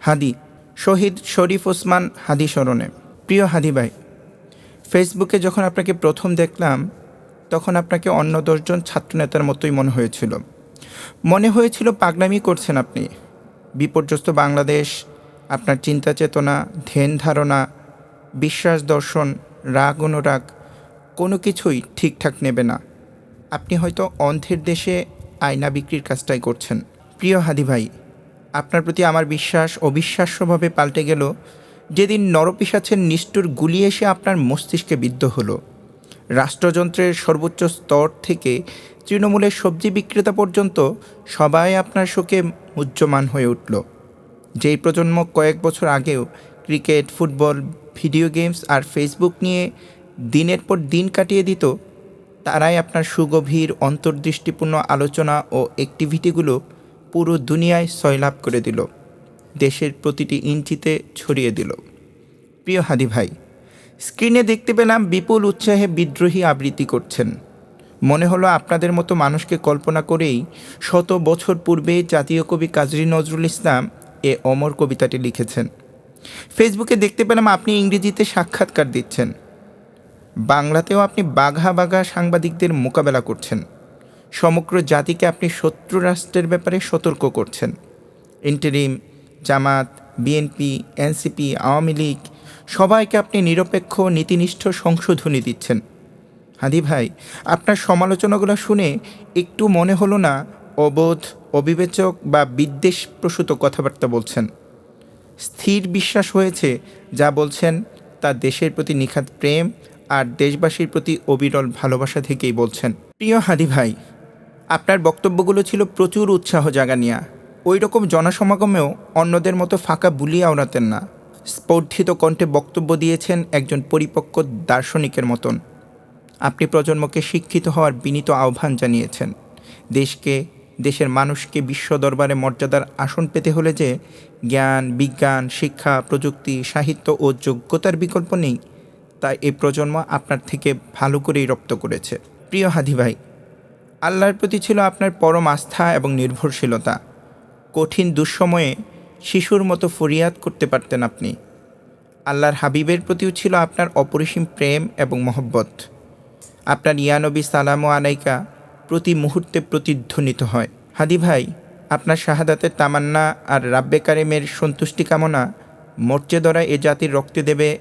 হাদি, শহীদ শরীফ ওসমান হাদি স্মরণে। প্রিয় হাদি ভাই, ফেসবুকে যখন আপনাকে প্রথম দেখলাম, তখন আপনাকে অন্য দশজন ছাত্রনেতার মতোই মনে হয়েছিল। মনে হয়েছিল পাগলামি করছেন আপনি। বিপর্যস্ত বাংলাদেশ, আপনার চিন্তা চেতনা, ধ্যান ধারণা, বিশ্বাস দর্শন, রাগ অনুরাগ, কোনো কিছুই ঠিকঠাক নেবে না। আপনি হয়তো অন্ধের দেশে আয়না বিক্রির কাজটাই করছেন। প্রিয় হাদি ভাই আপনার প্রতি আমার বিশ্বাস অবিশ্বাস্যভাবে পাল্টে গেল। যেদিন নরপিসাছের নিষ্ঠুর গুলি এসে আপনার মস্তিষ্কে বিদ্ধ হলো। রাষ্ট্রযন্ত্রের সর্বোচ্চ স্তর থেকে তৃণমূলের সবজি বিক্রেতা পর্যন্ত সবাই আপনার শোকে মুহ্যমান হয়ে উঠল। যেই প্রজন্ম কয়েক বছর আগেও ক্রিকেট, ফুটবল, ভিডিও গেমস আর ফেসবুক নিয়ে দিনের পর দিন কাটিয়ে দিত, তারাই আপনার সুগভীর, অন্তর্দৃষ্টিপূর্ণ আলোচনা ও অ্যাক্টিভিটিগুলো পুরো দুনিয়ায় সয়লাভ করে দিল, দেশের প্রতিটি ইঞ্চিতে ছড়িয়ে দিল। প্রিয় হাদি ভাই, স্ক্রিনে দেখতে পেলাম বিপুল উৎসাহে বিদ্রোহী আবৃত্তি করছেন। মনে হলো আপনাদের মতো মানুষকে কল্পনা করেই শত বছর পূর্বে জাতীয় কবি কাজী নজরুল ইসলাম এ অমর কবিতাটি লিখেছেন। ফেসবুকে দেখতে পেলাম আপনি ইংরেজিতে সাক্ষাৎকার দিচ্ছেন। বাংলাতেও আপনি বাঘা বাঘা সাংবাদিকদের মোকাবেলা করছেন। সমগ্র জাতিকে আপনি শত্রু রাষ্ট্রের ব্যাপারে সতর্ক করছেন। Interim, Jamaat, BNP, NCP, Awami League, সবাইকে আপনি নিরপেক্ষ, নীতিনিষ্ঠ সংশোধনী দিচ্ছেন। হাদি ভাই, আপনার সমালোচনাগুলো শুনে একটু মনে হলো না অবোধ, অবিবেচক বা বিদ্বেষ প্রসূত কথাবার্তা বলছেন। স্থির বিশ্বাস হয়েছে যা বলছেন তা দেশের প্রতি নিখাত প্রেম আর দেশবাসীর প্রতি অবিরল ভালোবাসা থেকেই বলছেন। প্রিয় হাদি ভাই আপনার বক্তব্যগুলো ছিল প্রচুর উৎসাহ জাগানিয়া। ওই রকম জনসমাগমেও অন্যদের মতো ফাঁকা বুলিয়ে আওড়াতেন না। স্পর্ধিত কণ্ঠে বক্তব্য দিয়েছেন একজন পরিপক্ক দার্শনিকের মতন। আপনি প্রজন্মকে শিক্ষিত হওয়ার বিনীত আহ্বান জানিয়েছেন। দেশকে, দেশের মানুষকে বিশ্ব দরবারে মর্যাদার আসন পেতে হলে যে জ্ঞান, বিজ্ঞান, শিক্ষা, প্রযুক্তি, সাহিত্য ও যোগ্যতার বিকল্প নেই, তা এই প্রজন্ম আপনার থেকে ভালো করেই রপ্ত করেছে। প্রিয় হাদি ভাই আল্লাহর প্রতি ছিল আপনার পরম আস্থা এবং নির্ভরশীলতা। কঠিন দুঃসময়ে শিশুর মতো ফরিয়াদ করতে পারতেন আপনি। আল্লাহর হাবিবের প্রতিও ছিল আপনার অপরিসীম প্রেম এবং মহব্বত। আপনার ইয়ানবী সালাম ও আলাইকা প্রতি মুহূর্তে প্রতিধ্বনিত হয়। হাদি ভাই, আপনার শাহাদাতের তামান্না আর রাব্বে কারিমের সন্তুষ্টি কামনা মর্যাদরা এ জাতির রক্তে দেবে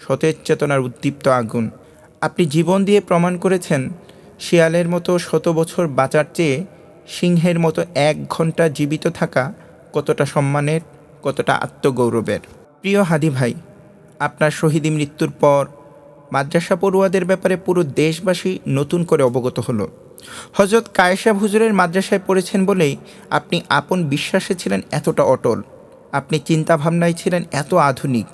সতেজ চেতনার উদ্দীপ্ত আগুন। আপনি জীবন দিয়ে প্রমাণ করেছেন শিয়ালের মতো শত বছর বাঁচার চেয়ে সিংহের মতো এক ঘণ্টা জীবিত থাকা কতটা সম্মানের, কতটা আত্মগৌরবের। প্রিয় হাদি ভাই, আপনার শহীদি মৃত্যুর পর মাদ্রাসা পড়ুয়াদের ব্যাপারে পুরো দেশবাসী নতুন করে অবগত হলো। হজরত কায়েশা হুজুরের মাদ্রাসায় পড়েছেন বলেই আপনি আপন বিশ্বাসে ছিলেন এতটা অটল। আপনি চিন্তাভাবনায় ছিলেন এত আধুনিক।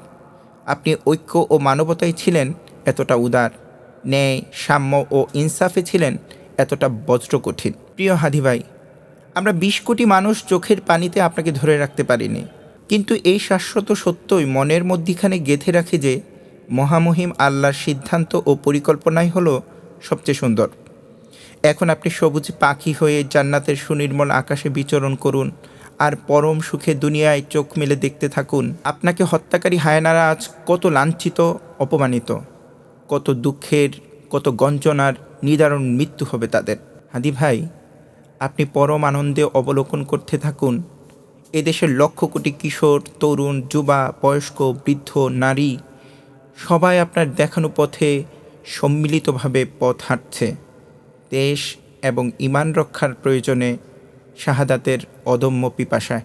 আপনি ঐক্য ও মানবতায় ছিলেন এতটা উদার। ন্যায়, সাম্য ও ইনসাফে ছিলেন এতটা বজ্র কঠিন প্রিয় হাদি ভাই, আমরা বিশ কোটি মানুষ চোখের পানিতে আপনাকে ধরে রাখতে পারিনি। কিন্তু এই শাশ্বত সত্যই মনের মধ্যিখানে গেঁথে রাখে যে মহামহিম আল্লাহর সিদ্ধান্ত ও পরিকল্পনাই হলো সবচেয়ে সুন্দর। এখন আপনি সবুজ পাখি হয়ে জান্নাতের সুনির্মল আকাশে বিচরণ করুন আর পরম সুখে দুনিয়ায় চোখ মেলে দেখতে থাকুন। আপনাকে হত্যাকারী হায়নারা আজ কত লাঞ্ছিত, অপমানিত। কত দুঃখের, কত গঞ্জনার, নিদারুণ মৃত্যু হবে তাদের। হাদি ভাই, আপনি পরম আনন্দে অবলোকন করতে থাকুন। এদেশের লক্ষ কোটি কিশোর, তরুণ, যুবা, বয়স্ক, বৃদ্ধ, নারী, সবাই আপনার দেখানো পথে সম্মিলিতভাবে পথ হাঁটছে। দেশ এবং ইমান রক্ষার প্রয়োজনে শাহাদাতের অদম্য পিপাসায়